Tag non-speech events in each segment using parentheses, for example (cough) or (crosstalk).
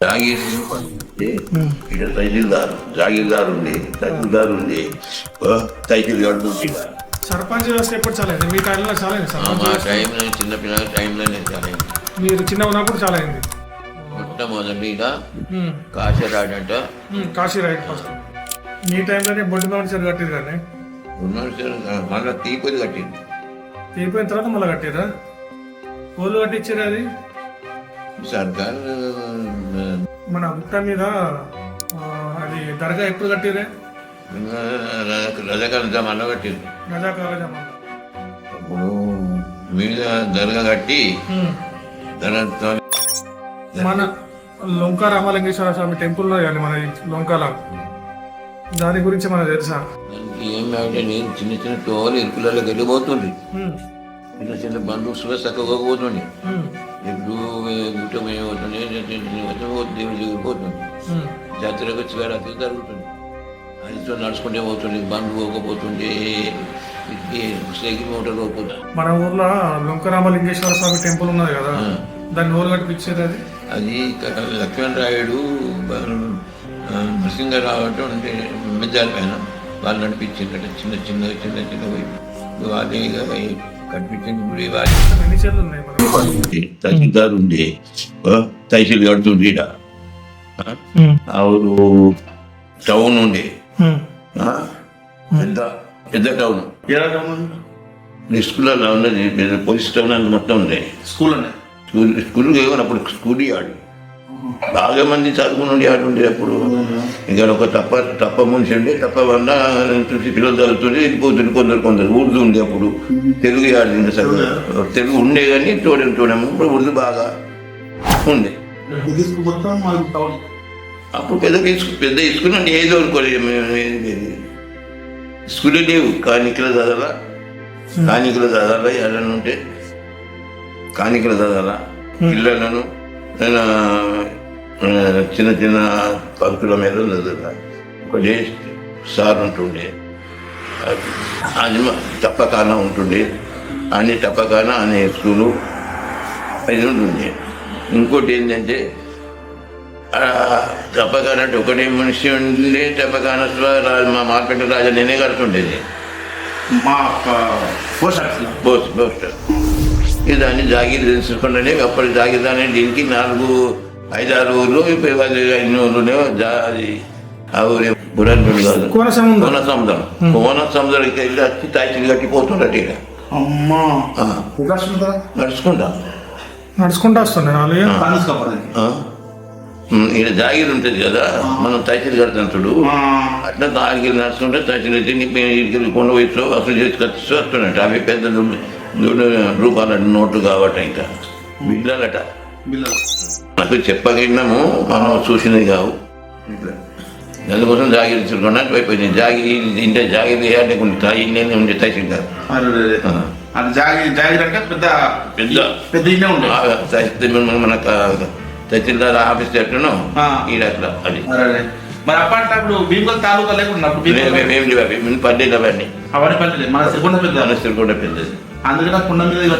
జాగీర్ ఇక్కడ తహసీల్దార్ జాగీర్దార్ ఉంది తహసీల్దార్ ఉంది తహసీల్ కడుతుంది సర్పంచ్ వ్యవస్థ ఎప్పుడు చాలా అయింది మీ టైంలో చాలా అయింది ఆ, సర్పంచ్ మా. టైంలో చిన్న పిల్లల టైంలోనే చాలా మీరు చిన్న ఉన్నప్పుడు చాలా అయింది మొట్టమొదటిగా ఉమ్, కాశరాడంట ఉమ్, కాశీ రైట్ ఫస్ట్. మీ టైంలోనే బొడ్డు మనిషి కట్టిరు కానీ? మళ్ళీ తీపది కట్టింది తీపోయిన తర్వాత మళ్ళీ కట్టిరా ఓళ్ళు కట్టించారు అది? సర్కార్ మన గుట్ట మీద అది దర్గా ఎప్పుడు కట్టిరే రజకాల జమాలో కట్టింది గజాకాల జమా అప్పుడు మీద దర్గా కట్టి మన లొంక రామలింగేశ్వర స్వామి టెంపుల్ కానీ మన లొంకల. దాని గురించి మనకు తెలుసా? ఏమంటే నేను చిన్న చిన్న తోలు ఇరుకులలో వెళ్ళిపోతుంది ఉమ్, చిన్న చిన్న సుఖ చక్కగా పోతుంది ఉమ్, ఎప్పుడు గుట్టం ఏమవుతుంది దేవుడి దగ్గరికి పోతుంది. జాతరకు శివరాత్రి జరుగుతుంది. అదితో నడుచుకుంటే పోతుంది బండ్లు మోటార్ పోతుంది. మన ఊర్లో లొంక రామలింగేశ్వర స్వామి టెంపుల్ ఉన్నది కదా. దాన్ని ఓళ్ళు కట్టించారు అది? అది క- లక్ష్మణ్ రాయుడు బ- ఆ, నరసింహరావు అంటే మెద్దాల పైన వాళ్ళు నడిపించిందట చిన్న చిన్న చిన్న చిన్న వాళ్ళే తహసీల్దార్ ఉంది తహసీల్ కడుతుంది ఈడ అవును. టౌన్ ఉండే. ఆ? పెద్ద పెద్ద టౌన్. స్కూల్లో ఉన్నది పోలీస్ టౌన్ అని మొత్తం ఉంది స్కూల్ స్కూల్ స్కూల్ అప్పుడు స్కూల్ ఆడు. బాగా మంది చదువుకుని ఉండే ఆడు ఉండే అప్పుడు? ఇంకా ఒక తప్ప తప్ప మనిషి ఉండే తప్ప వల్ల చూసి పిల్లలు చదువుతుండే వెళ్ళిపోతుంది కొందరు కొందరు. ఉర్దూ ఉండే అప్పుడు. తెలుగు ఆడింది అసలు తెలుగు ఉండే కానీ చూడడం చూడము ఇప్పుడు ఉర్దూ బాగా ఉండే. అప్పుడు పెద్ద స్కూ- పెద్ద అంటే ఏదో అనుకోలేదు స్కూల్ లేవు కానికల చదవాలా? కానికల చదవాలా? ఎవరైనా ఉంటే కానికల చదవాలా? పిల్లలను నేను, చిన్న చిన్న పంతుల మీద ఒక సార్ ఉంటుండే. అది మ- తప్పకాన ఉంటుండే. అన్ని తప్పకాన అనే స్కూలు అది ఉంటుండే. ఇంకోటి ఏంటంటే తప్పకాన అంటే ఒకటే మనిషి ఉండే తప్పకాన మా మార్కెట్ రాజా నేనే కడుతుండేది. మా పోస్ట్ ఆఫీస్ పోస్ట్ పోస్ట్ ఇది దాన్ని జాగీర్ తెలుసుకుంటేనే అప్పటి జాగీర్ దాన్ని దీనికి నాలుగు ఐదారు ఊర్లు ఇప్పుడు వాళ్ళు ఎన్ని ఊర్లు జా అది ఆ ఊరే బురాన్పల్లి కాదు. కోన సముద్రం. కోన సముద్రం. కోన సముద్రంకి వెళ్ళి వచ్చి తాయిలు కట్టి పోతుండట ఇక అమ్మా నడుచుకుంటా? నడుచుకుంటూ. వస్తుండే జాగీర్ ఉంటుంది కదా మనం తహసీల్ కడుతుంటాడు అట్లా దానికి నడుచుకుంటే తహసీల్ ఇక్కడికి కొండ వయసు అసలు చేసి ఖర్చు వస్తున్నట్టు అవి పెద్ద రూపాయల నోట్లు కాబట్టి ఇంకా. బిడ్డలట. బిల్లలు నాకు చెప్పగలిగినాము మనం చూసినవి కావు. దానికోసం జాగిరి తిరుగుతున్నా అయిపోయింది. జాగిరి ఇంటే జాగిరి అంటే కొన్ని తాయి నేను ఉండే తహసీల్ కాదు. అది జాగి జాగిర్ అంటే పెద్ద పెద్ద. పెద్ద ఇల్లే ఉండే. ఆ తహసీల్ మన- మన క- తహసీల్దార్ ఆఫీస్ ఎట్లనో. ఈడ అట్లా అది. మరి అప్పటి అప్పుడు భీమగల్ తాలూకా లేకుండా అప్పుడు భీమగల్ మేము లేవు? అవి మేము పడ్డేది అవన్నీ. అవన్నీ పల్లెలే. మన సిరికొండ పెద్ద సిరికొండ పెద్దది. అందుకని కుండ మీద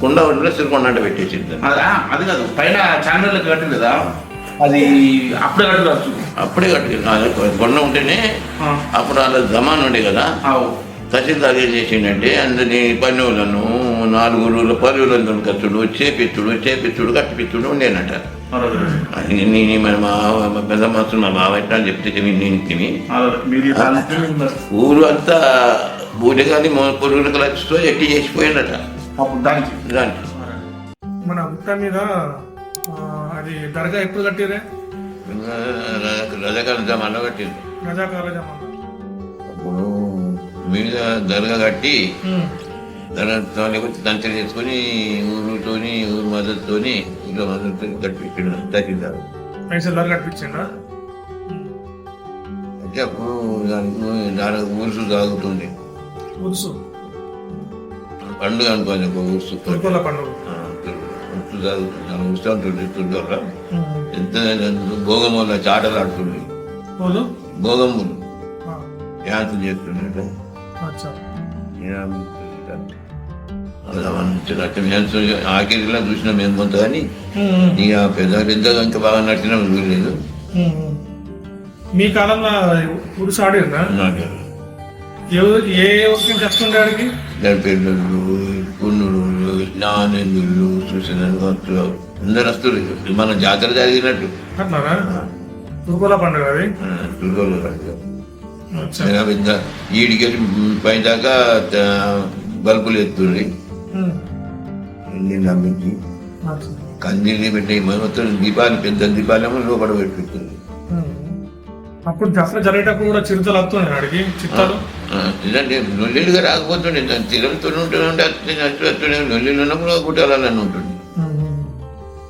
కుండ ఉంటే సిరికొండ అంటే పెట్టేసింది. అది కాదు పైన ఛానల్ కట్టిరు కదా అది అప్పుడే కట్టుకోవచ్చు అప్పుడే కట్టుకుని కొండ ఉంటేనే అప్పుడు అలా జమాన్ ఉండే కదా తహసీల్దార్ ఏం చేసిండంటే అందరినీ పన్నులను నాలుగు రోజుల పరువులను ఖర్చుడు చేపిత్తుడు చేపిత్తుడు కట్టిపిత్తుడు ఉండేనట. అది నేను మన మా పెద్ద మనసు మా బావ ఎట్లా చెప్తే నేను. ఊరు అంతా బూటగాని పొరుగులకు లక్షతో ఎట్టి చేసిపోయిందట. అప్పుడు దానికి దానికి. మన గుట్ట మీద అది దర్గా ఎప్పుడు కట్టిరే రజకాల జమాలో కట్టింది అప్పుడు మీద దర్గా కట్టి లేకపోతే దంచలు చేసుకొని ఊరుతోని ఊరు మద్దతుతోని ఊళ్ళో మద్దతుతో కట్టించాడు తగ్గిందారు పైసలు ధర కట్టించిండ్రా? అంటే అప్పుడు దానికి దానికి ఊరుసు సాగుతుంది. ఉరుసు పండుగ అనుకోని ఒక ఊరుసు తుర్గోల ఉమ్, ఎంత భోగముల. చాటలు ఆడుతుంది భోగములు డ్యాన్స్ చేస్తుండే ఆఖరిలా చూసినాం మేము కొంత కానీ. ఇక పెద్ద పెద్దగా ఇంకా బాగా నడిచినాం చూడలేదు. మీ కాలంలో నాకు ఏ ఆడికి? అందరు వస్తారు మన జాతర జరిగినట్టు. అట్లానా దుర్గోల పండుగ అది? పెద్ద ఈడికి పైన దాకా బల్బులు ఇల్లు నమ్మించి. కందిని పెట్టి మొత్తం దీపాలు పెద్ద దీపాలేమో లోపల పెట్టుకుంటుంది. అప్పుడు దసరా జరిగేటప్పుడు కూడా చిరుతలు వస్తున్నాయి ఆడికి చిత్తాలు. నొల్లిలుగా రాకపోతుండే దాన్ని తిరుగుతూ ఉంటూ ఉంటే అట్టు వస్తుండే నొల్లిలు ఉన్నప్పుడు ఉమ్, ఉమ్.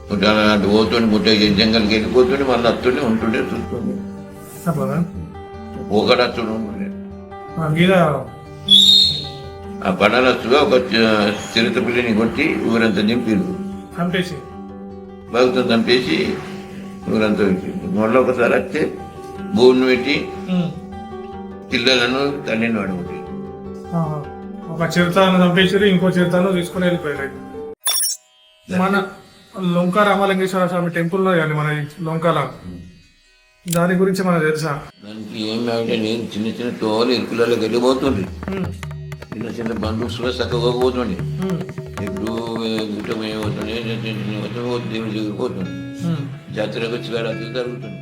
కుట్టాల అటు పోతుండే ముట్ట జంగల్కి వెళ్ళిపోతుండే మళ్ళీ వస్తుండే ఉంటుండే చూస్తుండే అట్లానా ఒకటి వస్తుండే ఉంటుండే. ఆ పడాలస్తుగా ఒక చిరుత పిల్లని కొట్టి ఊరంతా నింపిరు చంపేసి. భక్తం చంపేసి ఊరంతా మళ్ళీ ఒకసారి వస్తే భూమిని పెట్టి. పిల్లలను తల్లిని ఆ, ఒక చిరుతను చంపేసారు ఇంకో చిరుతను తీసుకుని వెళ్ళిపోయారు. మన లొంక రామలింగేశ్వర స్వామి టెంపుల్ కానీ మన లొంకాల. దాని గురించి మనకు తెలుసా? దానికి ఏమి అంటే నేను చిన్న చిన్న తోలు ఇరుకులలో వెళ్ళిపోతుండ్రి ఉమ్, చిన్న చిన్న బంధువులు చక్కగా పోతుండే. ఉమ్, ఇప్పుడు గుట్టం ఏమవుతుంది దేవుడి దగ్గర పోతుంది జాతరకు శివరాత్రి జరుగుతుంది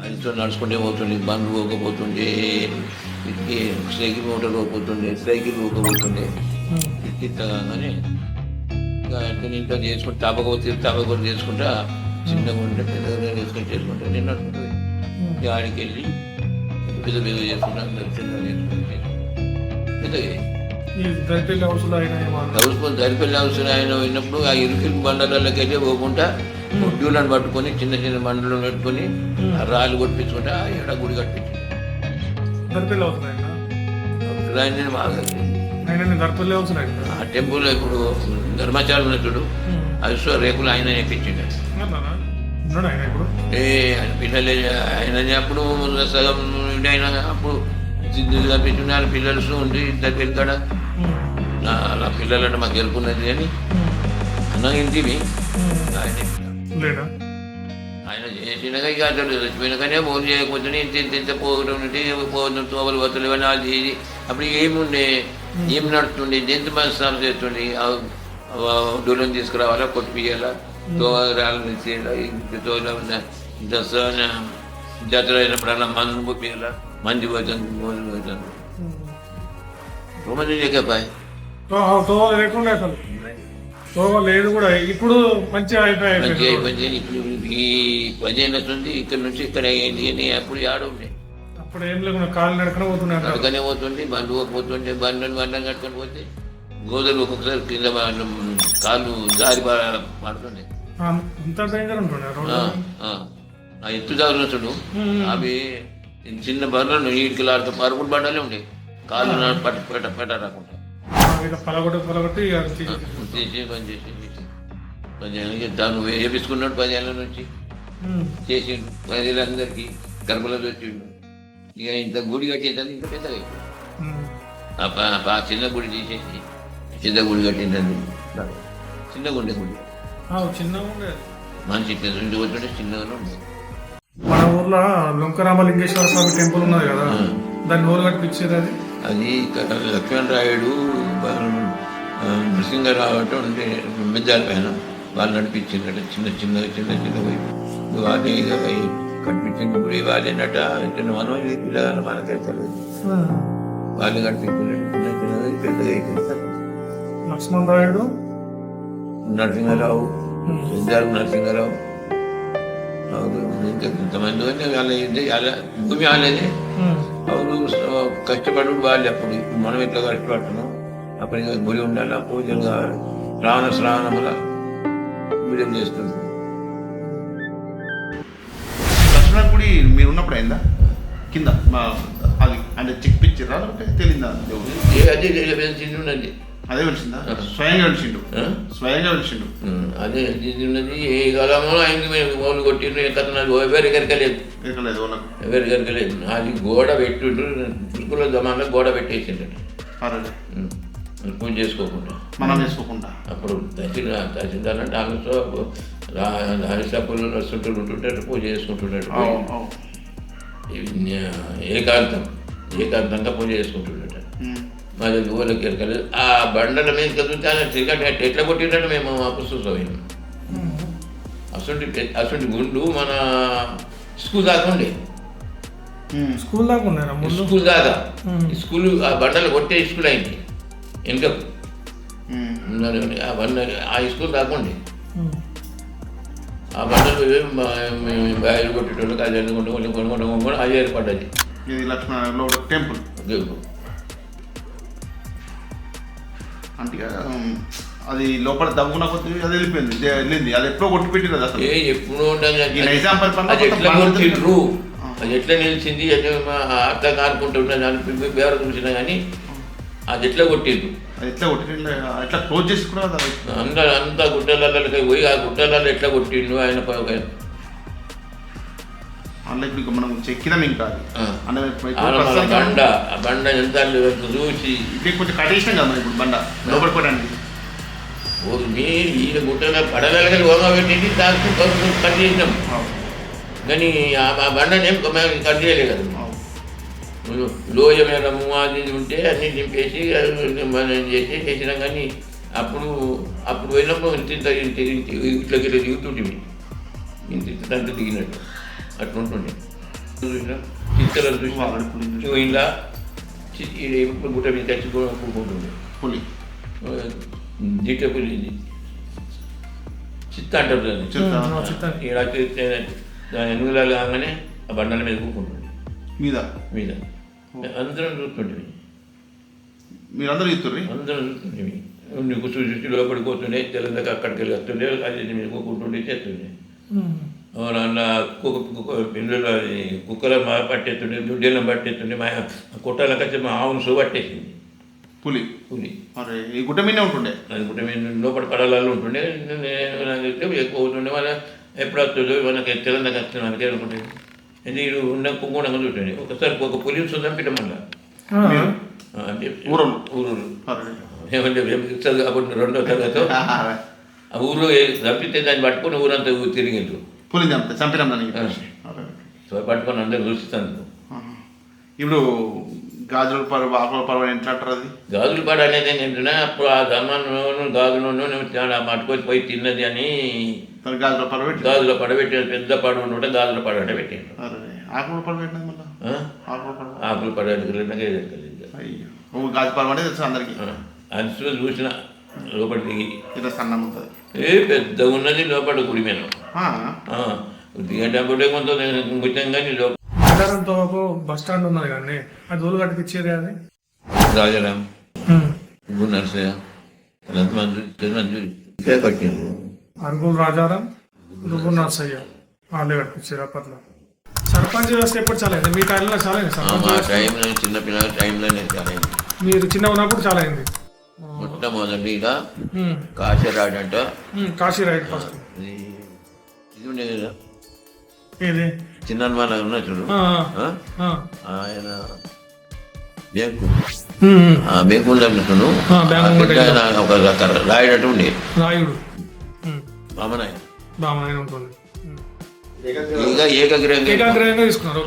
ఆయనతో నడుచుకుంటే పోతుండే బండ్లు పోకపోతుండే సైకిల్ మోటార్ పోతుండే సైకిల్ పోకపోతుండే. ఉమ్, ఇట్టిగానే ఇంకా ఇంట్లో చేసుకుంటే తాపకపోతే తాపకపోతే చేసుకుంటా చిన్నగా ఉంటే పెద్దగా చేసుకుంటే చేసుకుంటే నేను నడుచుకుంటే ఉమ్. ఇక ఆడికి వెళ్ళి పెద్ద పెద్ద చేసుకుంటా చిన్నగా చేసుకుంటే పెద్దగా ఈ దరిపల్లి హౌస్ ఆయన పోయినప్పుడు ఆ ఇరుకిరి బండలకి వెళ్ళి పోకుండా ముడ్డులను పట్టుకొని చిన్న చిన్న బండలను పెట్టుకొని ఆ రాళ్ళు కొట్టించుకుంటా ఎడ గుడి కట్టించి. దరిపల్లి హౌస్ అయినా ఆయన బాగా ఆయన దరిపల్లి హౌస్ అయినా ఆ టెంపుల్ ఇప్పుడు ధర్మాచారం చూడు అశ్వ రేకులు ఆయన ఇప్పుడు? ఏ ఆయన పిల్లలే ఆయన అప్పుడు సగం ఆయన అప్పుడు సిద్ధులు కనిపించింది ఆయన పిల్లలు ఉండి ఇద్దరు వెళ్ళాడ ఉమ్, నా పిల్లలంటే మాకు గెలుపున్నది అని. అన్న ఇంటివి. ఆయన లేడా ఆయన చేసినాక ఇక అసలు చచ్చిపోయినాకనే ఫోన్ చేయకపోతే ఇంత ఇంత ఇంత పోగడం ఉంటే పోగడం తోవలు వత్తలు ఇవన్నీ అది ఇది అప్పుడు ఏముండే ఏం నడుస్తుండే ఎంత మంది స్నానం చేస్తుండే డోలను తీసుకురావాలా కొట్టిపియాలా తోరాలు తీసేయాలా ఇంత తోల దసరా జాతర అయినప్పుడల్లా మందు పొప్పియాలా మంది పోతాను మోజు పోతాను మంది లేకపోయి తోవ లేకుండా లేదు కూడా. ఇప్పుడు మంచి అయిపోయింది మంచి ఇప్పుడు ఈ పదిహేను వస్తుంది ఇక్కడ నుంచి ఇక్కడ అని అప్పుడు ఆడుండే అప్పుడు ఏం లేకుండా కాలు నడకన పోతున్నాడు నడకనే పోతుంటే బండ్లు పోతుంటే బండ్లను బండ్లను కట్టుకొని పోతే గోదలు ఒక్కొక్కసారి కింద కాళ్ళు జారి పడ- పడుతుండే. అంత డేంజర్ ఉంటుండే ఎత్తు చూడు అవి చిన్న బండ్లను ఈడికి పరుగులు బండలే ఉండే. కాళ్ళు పెట్ట పెట్ట రాకుండా. ఇక పలగొట్టి పలగొట్టి చేసి పని చేసి. పదిహేను దాన్ని వేపించుకున్నాడు పదిహేనుల నుంచి? చేసిండు. ప్రజలందరికీ గర్భలో వచ్చిండు. ఇక ఇంత గుడి పెద్దగా అయిపోయింది. ఉమ్. ఆ చిన్న గుడి తీసేసి చిన్న గుడి కట్టిందండి చిన్న గుండె గుడి. ఆ, చిన్నగా ఇట్లా నుంచి పోతుంటే చిన్నగానే ఉంది మన ఊర్లో లొంకరామలింగేశ్వర స్వామి టెంపుల్ ఉన్నది కదా. దాన్ని ఊరు కట్టించేది అది. అది లక్ష్మణరాయుడు నరసింహరావు అంటే మెద్దాల పైన వాళ్ళు నడిపించినట్టు చిన్న చిన్న చిన్న చిన్న వైపు వాళ్ళే కనిపించినప్పుడు వాళ్ళేనట చిన్న మనం పిల్లగానే మనకే తెలియదు. వాళ్ళు కనిపించినట్టు చిన్న చిన్న లక్ష్మణరాయుడు? నరసింహరావు పెద్దారు నరసింహరావు. ఇంకా కొంతమంది వాళ్ళ భూమి వాళ్ళదే. ಅವರು కష్టపడు వాళ్ళు అప్పుడు ఇప్పుడు మనం ఎట్లా కష్టపడుతున్నాం అప్పుడు ఇంకా గుడి ఉండాలి పూజలు కావాలి శ్రావణ శ్రావణముల పూజలు చేస్తుంది దర్శనం గుడి మీరు ఉన్నప్పుడు అయిందా కింద మా అది అంటే చెక్ పిచ్చిరా లేకపోతే తెలియదా దేవుడు ఏ అదే చిన్న ఉన్నది అదే వెలిసిందా స్వయంగా వెలిసిండు? స్వయంగా వెలిసిండు అదే ఉన్నది ఏ కాలంలో ఆయనకి మేము మోలు కొట్టిండ్రు కథ ఎవరి గరికలేదు ఎక్కలేదు నాకు. ఎవరి అది గోడ పెట్టిండ్రు స్కూల్లో జమాన్లో గోడ ఉమ్. పూజ చేసుకోకుండా. మనం వేసుకోకుండా అప్పుడు తహసీల్దార్ తహసీల్దార్ అంటే ఆమెతో రాజశాపులు నడుస్తుంటారు ఉంటుంటారు పూజ చేసుకుంటున్నాడు. ఇవి ఏకాంతం. ఏకాంతంగా పూజ ఉమ్. మా దగ్గర ఊళ్ళకి ఎరకలేదు ఆ బండల మీద కదులుతే ఆయన క్రికెట్ ఎట్- ఎట్లా కొట్టినట్టు మేము అప్పుడు చూసాం అసలు అసలు గుండు మన స్కూల్ దాకా ఉండే. స్కూల్ దాకా ఉన్నారా స్కూల్ దాకా. స్కూల్ ఆ బండలు కొట్టే స్కూల్ అయింది. వెనుకకు. ఆ బండ ఆ స్కూల్ దాకా ఉండే. ఆ బండలు బాయిలు కొట్టేటోళ్ళు అది అనుకుంటూ కొంచెం కొనుక్కుంటూ కొనుక్కుంటూ అది ఏర్పడ్డది. ఇది లక్ష్మణ టెంపుల్. అంటే అది లోపల దవ్వున కొద్ది అది వెళ్ళిపోయింది. వెళ్ళింది. అది ఎప్పుడో కొట్టి పెట్టిరు అది అసలు. ఏ ఎప్పుడు ఉండదు ఈ నైజాం పరిపాలన అది ఎట్లా మొత్తం కొట్టిండ్రు? ఆ. అది ఎట్లా నిలిచింది? అట్లా కానుకుంటున్నది అని బేర చూసినా కానీ అది ఎట్లా కొట్టిండ్రు? అది ఎట్లా కొట్టి ఎట్లా క్లోజ్ చేసి కూడా అది అందరూ అంతా గుట్టలకి పోయి ఆ గుట్టలలో ఎట్లా కొట్టిండు ఆయన ప- ఒక- అందులో ఇప్పుడు మనం చెక్కినాం ఇంకా. అంటే బండ బండ ఎంత చూసి ఇది కొంచెం కట్టేసినాం కదా ఇప్పుడు బండ లోపలికి పోవడానికి ఓ మీరు ఈయన గుట్టలో పడగలగలి ఓమ పెట్టింది దానికి కట్ చేసినాం కానీ ఆ బండని కట్ చేయలేదు కదా లోయ మేడము అది ఉంటే అన్ని నింపేసి మనం చేసి చేసినాం కానీ అప్పుడు అప్పుడు పోయినప్పుడు ఇంత ఇంత ఇంత ఇట్లా ఇట్లా దిగుతుంటివి ఇంత ఇంత దిగినట్టు అట్లా ఉంటుండే చూసినా చిత్తలను చూసినా ఇలా ఇప్పుడు గుట్ట మీద కలిసి కూడుకుంటుండే పులి దిట్ట పులి చిత్త అంటారు దాన్ని. ఇలా దాని ఎనుగులాలు కాగానే ఆ బండల మీద కూకుంటుంది మీద? మీద. అందరం చూస్తుంటివి మీరందరూ చెప్తుర్రి అందరం చూస్తుంటివి నీకు చూసి లోపలికి పోతుండే తెలంగాణ అక్కడికి వెళ్ళి వస్తుండే అది మీద కూకుంటుండే చేస్తుండే. కుక్క పిల్లలు అది కుక్కల మా పట్టేస్తుండే దుడ్డెలను పట్టేస్తుండే మా కుట్టాలకు వచ్చి మా ఆవును సో పట్టేసింది. పులి. పులి. అరే ఈ గుట్ట మీదే ఉంటుండే? అనుకుంటే మేము లోపల పడాలలో ఉంటుండే నేను ఎక్కువ అవుతుండే వాళ్ళ ఎప్పుడు వస్తుందో మనకి తెలంగాణ వస్తుంది మనకి అనుకుంటే. ఇది ఉన్న కుంకుణంగా చూడండి ఒకసారి ఒక పులి అంటే ఊరోళ్ళు. ఊరు ఏమంటే అప్పుడు రెండో తరగతి. (laughs) ఆ ఊరు చంపితే దాన్ని పట్టుకొని ఊరంతా ఊరు తిరిగిండ్రు. పులిని చంపితే చంపినాం దానికి. సో పట్టుకొని అందరు చూస్తాను ఆహా. ఇప్పుడు గాజుల పర్వ ఆకుల పర్వ ఎట్లా అంటారు అది? గాజులు పాడు అనేది ఏంటంటే అప్పుడు ఆ జమాను గాజులను చాలా పట్టుకొని పోయి తిన్నది అని గాజుల పర్వ పెట్టి గాజుల పడబెట్టి పెద్ద పడు ఉంటే గాజుల పడబెట్ట పెట్టాడు అరే ఆకుల పర్వ పెట్టినది మళ్ళీ? ఆకుల పర్వ. ఆకులు పడేది అయ్యో. గాజు పర్వ అనేది తెలుసు అందరికి. అంచులో చూసిన లోపల దిగి ఇలా సన్నం ఉంటుంది. ఏ పెద్ద ఉన్నది లోపల గుడి దిగేటప్పుడే కొంత కొంచెం కానీ ఆధారంతో బస్ స్టాండ్ ఉన్నది కానీ అది ఊరు కట్టించేది అది? రాజారాం. ఉమ్. ఇప్పుడు నర్సయ్య. రాజారాం రుగు నర్సయ్య. వాళ్ళే కట్టించారు అప్పట్లో. సర్పంచ్ వ్యవస్థ ఎప్పుడు చాలా అయింది మీ టైంలో చాలా అయింది ఆ, సర్పంచ్ టైంలో చిన్నపిల్లల టైంలోనే చాలా మీరు చిన్న ఉన్నప్పుడు చాలా అయింది మొట్టమొదటిగా ఉమ్. కాశరాడంట ఉమ్, కాశీ రైడ్ ఫస్ట్ ఇది కదా ఏది? చిన్న మన ఉన్న చూడు. ఆ, ఆ? ఆ. ఆయన బ్యాంకు. ఆ బ్యాంకు లభిస్తును ఆ, బ్యాంకు ఉంటే ఒక రాయడట్టు ఉండే. రాయుడు. మామనాయ బాగా ఉంటుంది. ఇక ఏకగ్రంగా ఏకాగ్రహంగా తీసుకున్నారు.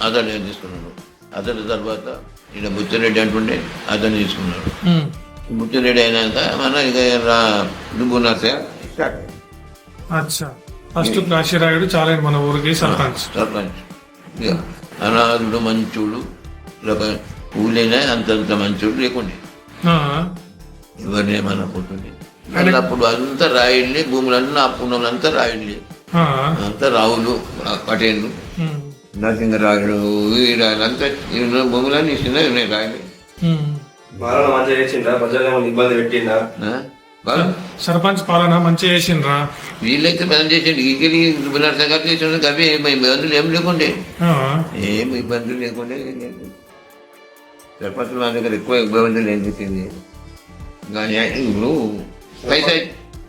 అతను ఏం తీసుకున్నాడు? అతని తర్వాత ఈయన బుచ్చిరెడ్డి అంటుండే అతను తీసుకున్నాడు. బుచ్చిరెడ్డి అయినాక మన ఇక నువ్వు నర్సే స్టార్ట్ అచ్చా. ఫస్ట్ కాశీరాయుడు చాలా మన ఊరికి సర్పంచ్. సర్పంచ్. ఇక అనాథుడు మంచోడు ఊళ్ళైనా అంతంత మంచోడు లేకుండే. ఎవరిని ఏమనుకుంటుంది అప్పుడు అంతా రాయుళ్ళే భూములన్నీ అప్పున్నోళ్ళంతా రాయుళ్ళే. ఆ, అంతా రావులు పటేళ్ళు. నరసింహరాయుడు వీళ్ళంతా ఈ భూములన్నీ చిన్నవి ఉన్నాయి రాయులు. బాగా మంచిగా చేసిండ్రా ప్రజలు ఇబ్బంది పెట్టిందా సర్పంచ్ పాలన మంచిగా చేసిండ్రా? వీళ్ళైతే పని నరసింహ చేసిన అవి ఏం ఇబ్బందులు ఏం లేకుండే. ఆ, ఏం ఇబ్బందులు లేకుండే. సర్పంచ్ మా దగ్గర ఎక్కువ ఇబ్బందులు ఏం చేసింది కానీ ఇప్పుడు పైసా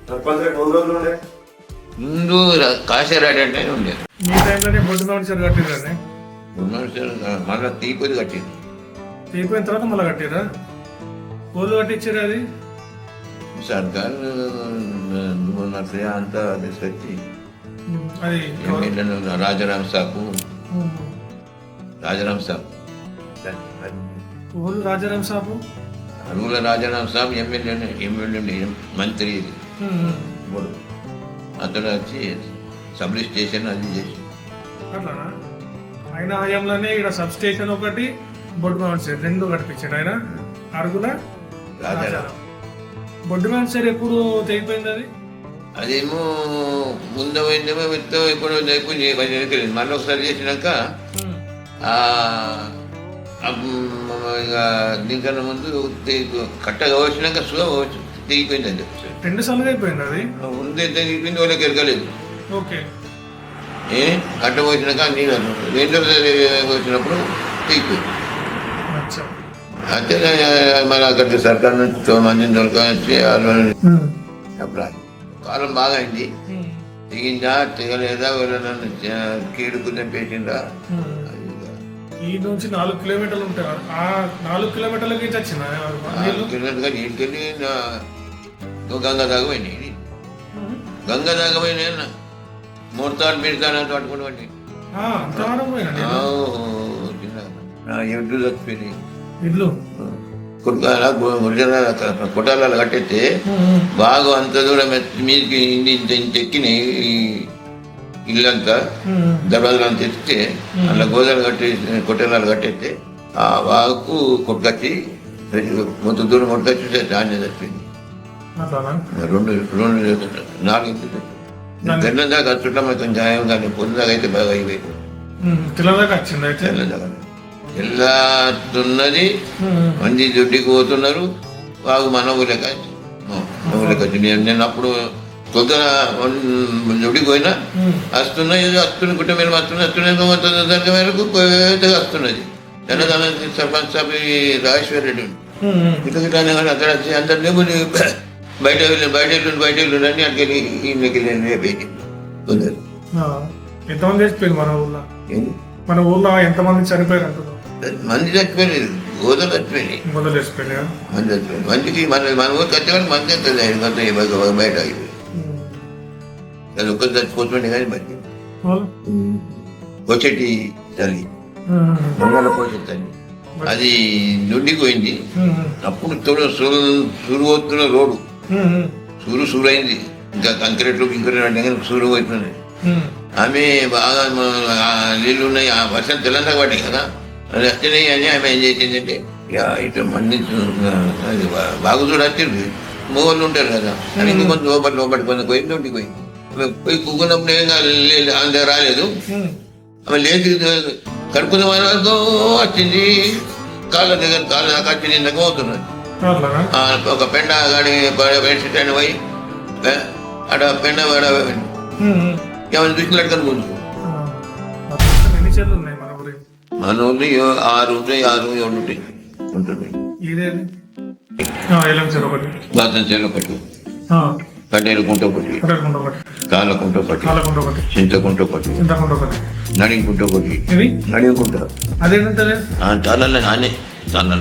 సర్పంచ్ రేపు రెండు రోజులు ఉండే? ముందు కాశీరాడు అంటే ఉండే. మళ్ళీ తీపది కట్టింది తీపోయిన తర్వాత మళ్ళీ కట్టిరా ఓళ్ళు కట్టించారు అది? నర్సరీ అంతా తీసుకొచ్చి రాజారాం సాకు. రాజారాం సాబ్. ఓళ్ళు రాజారాం సాబు? అరుగుల రాజారాం సాబ్ ఎమ్మెల్యే ఎమ్మెల్యే మంత్రి. ఇప్పుడు అతను వచ్చి సబ్ స్టేషన్ అది చేసి అట్లానా? ఆయన హయాంలోనే ఇక్కడ సబ్ స్టేషన్ ఒకటి బొడ్డు రెండు కట్టించాడు ఆయన. అరుగుల రాజారాం. బొడ్డు సైడ్ ఎప్పుడు తెగిపోయింది అది? అదేమో ముందు పోయిందేమో విత్తం ఇప్పుడు అయిపోయింది మళ్ళీ ఒకసారి చేసినాక దీనికన్నా ముందు కట్టగా వచ్చినాక సుఖ తెగిపోయింది అని చెప్పి రెండు సార్లు అయిపోయింది అది? ముందే తెగిపోయింది వాళ్ళకి ఎరగలేదు. ఓకే. ఏ? కట్ట పోసినాక నేను రెండో వచ్చినప్పుడు తెగిపోయింది. అయితే అక్కడికి సర్కార్ నుంచి తో మందిని ఉమ్, అభిప్రాయం కాలం బాగా అయింది ఉమ్, తెగిందా తెగలేదా ఎవరైనా కీడుకు తెంపేసిందా. ఈ నుంచి నాలుగు కిలోమీటర్లు ఉంటాయి ఆ నాలుగు ఇంటికెళ్ళి గంగ మూడతాడు మిడతాడు అని పట్టుకుని పోయినా. ఎడ్లు చచ్చిపోయినాయి ఇల్లు కుటాలలో కట్టేస్తే బాగా అంత దూరం మీదకి ఇంత ఇంత ఎక్కినాయి ఇల్లంతా దర్వాజలు అంత ఎత్తితే అలా గోదాలు కట్టి కొట్టేలాలు కట్టేస్తే ఆ వాకు కొట్టుకొచ్చి మొత్తం దూరం కొట్టుకొచ్చి ధాన్యం అట్లానా రెండు రెండు నాలుగు తెల్లం దాకా చుట్టం కొంచెం న్యాయం కానీ పొద్దుదాకా అయితే బాగా అయిపోయింది. తెల్లదాకా వచ్చింది అయితే? ఉమ్, మంది దొడ్డికి పోతున్నారు. బాగు మన ఊళ్ళకి వచ్చి మన ఊళ్ళకి వచ్చి నేను నేను అప్పుడు పొద్దున దొడ్డికి పోయినా వస్తున్నాయి మీద వస్తుంది వస్తున్నాయి దగ్గర వరకు వస్తున్నది తెల్లదన సర్పంచ్ సభ రాజేశ్వర రెడ్డి. ఇట్లా ఇట్లా అక్కడ అందరినీ (coughs) బయట వెళ్ళి బయట వెళ్ళి బయట వెళ్ళి అని అక్కడికి ఈయనకి వెళ్ళి కొందరు ఆ, ఎంతమంది చచ్చిపోయింది మన ఊళ్ళో? మన ఊళ్ళో ఎంతమంది చనిపోయారు మంది చచ్చిపోయినాయి గోదలు చచ్చిపోయినాయి మంది చచ్చిపోయింది మందికి మన వచ్చేవాళ్ళు మంది ఎంత కొంత బయట ఆగిపోయింది అది ఒక్కరు చచ్చిపోతుండే కానీ వచ్చేటి తల్లి. మంగళ పోసే తల్లి. అది పోయింది అప్పుడు తోడు సురు సురు పోతున్న రోడ్డు సూరు సూరు అయింది ఇంకా కంక్రీట్లు ఇంక్రీట్ అంటే కానీ సూరు ఆమె బాగా నీళ్ళు ఉన్నాయి. ఆ వర్షం తెల్లందాక పడ్డాయి కదా. వచ్చినాయి అని ఆమె ఏం చేసిందంటే ఇటు మంది బాగు చూడ వచ్చింది మొగోళ్ళు ఉంటారు కదా అని కొంచెం లోపల లోపలి కొంచెం పోయింది ఇంటికి పోయింది. ఆమె పోయి కూకున్నప్పుడు ఏం ఆమె రాలేదు. ఆమె లేచి కడుపుకున్న వరకు వచ్చింది. కాళ్ళ దగ్గర కాళ్ళ దాకా వచ్చి నిన్నగా అవుతున్నది ఒక పెండ గాడి బెడ్షీట్ అని పోయి అక్కడ పెండ ఏమైనా చూసిన అడగను ముందు ఎన్ని చెట్లు ఉన్నాయి? మన ఊరి మన ఊళ్ళో ఏ- ఆరు ఉంటాయి ఆరు ఏడు ఉంటాయి ఉంటుంది చెరు ఒకటి ఒకటి ఆ, కట్టేలు కుంట ఒకటి చింతకుంట ఒకటి నడింకుంట. ఒకటి నడింకుంట? చాలా నానే చాలా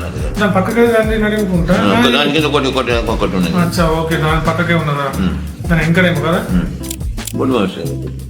ఒకటి ఒకటి ఒకటి దాని పక్కకే ఉన్నదా? Good morning